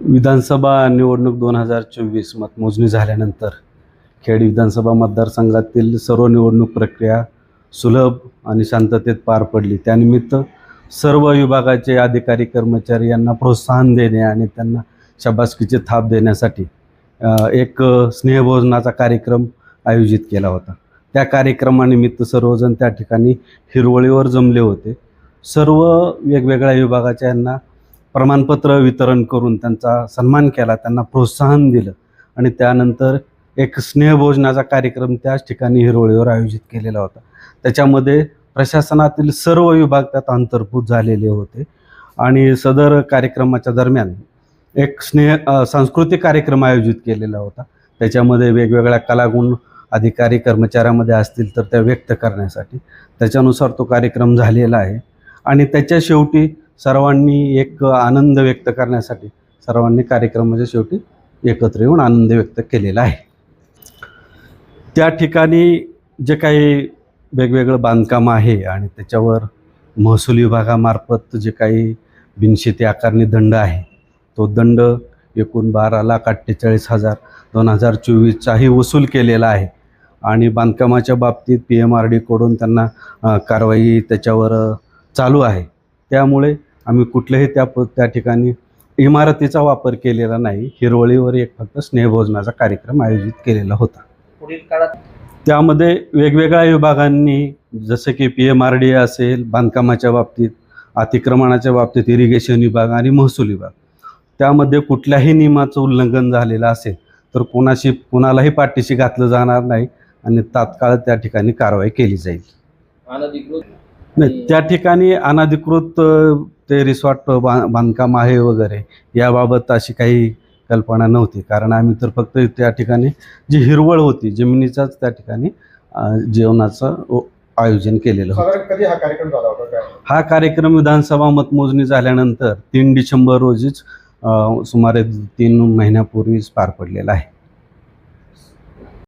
विधानसभा निवडणूक दोन हजार चोवीस मतमोजणी झाल्यानंतर खेड विधानसभा मतदारसंघातील सर्व निवडणूक प्रक्रिया सुलभ आणि शांततेत पार पडली. त्यानिमित्त सर्व विभागाचे अधिकारी कर्मचारी यांना प्रोत्साहन देणे आणि त्यांना शाबासकीची थाप देण्यासाठी एक स्नेहभोजनाचा कार्यक्रम आयोजित केला होता. त्या कार्यक्रमानिमित्त सर्वजण त्या ठिकाणी हिरवळीवर जमले होते. सर्व वेगवेगळ्या विभागाच्या यांना प्रमाणपत्र वितरण करून त्यांचा सन्मान केला त्यांना प्रोत्साहन दिलं आणि त्यानंतर एक स्नेहभोजनाचा कार्यक्रम त्याच ठिकाणी हिरोळीवर आयोजित केलेला होता. त्याच्यामध्ये प्रशासनातील सर्व विभाग त्यात अंतर्भूत झालेले होते आणि सदर कार्यक्रमाच्या दरम्यान एक स्नेह सांस्कृतिक कार्यक्रम आयोजित केलेला होता. त्याच्यामध्ये वेगवेगळ्या कलागुण अधिकारी कर्मचाऱ्यामध्ये असतील तर त्या व्यक्त करण्यासाठी. त्याच्यानुसार तो कार्यक्रम झालेला आहे आणि त्याच्या शेवटी सर्वांनी एक आनंद व्यक्त करण्यासाठी सर्वांनी कार्यक्रमाच्या म्हणजे शेवटी एकत्र येऊन आनंद व्यक्त केलेला आहे. त्या ठिकाणी जे काही वेगवेगळं बांधकाम आहे आणि त्याच्यावर महसूल विभागामार्फत जे काही बिनशेती आकारणी दंड आहे तो दंड एकूण बारा लाख अठ्ठेचाळीस हजार दोन हजार चोवीसचाही वसूल केलेला आहे आणि बांधकामाच्या बाबतीत पी एम आर डीकडून त्यांना कारवाई त्याच्यावर चालू आहे. त्यामुळे आम्ही कुठल्याही त्या त्या ठिकाणी इमारतीचा वापर केलेला नाही. हिरवळीवर एक फक्त स्नेहभोजनाचा कार्यक्रम आयोजित केलेला होता. पुढील काळात त्यामध्ये वेगवेगळ्या विभागांनी जसं की पी एम आर डी असेल बांधकामाच्या बाबतीत अतिक्रमणाच्या बाबतीत इरिगेशन विभाग आणि महसूल विभाग. त्यामध्ये कुठल्याही नियमाचं उल्लंघन झालेलं असेल तर कोणाशी कोणालाही पाठीशी घातलं जाणार नाही आणि तात्काळ त्या ठिकाणी कारवाई केली जाईल. नाही त्या ठिकाणी अनधिकृत ते रिसॉर्ट बांधकाम आहे वगैरे याबाबत अशी काही कल्पना नव्हती. कारण आम्ही तर फक्त त्या ठिकाणी जी हिरवळ होती जमिनीचाच त्या ठिकाणी जेवणाचं आयोजन केलेलं होतं. हा कार्यक्रम हा विधानसभा मतमोजणी झाल्यानंतर तीन डिसेंबर रोजीच सुमारे तीन महिन्यापूर्वीच पार पडलेला आहे.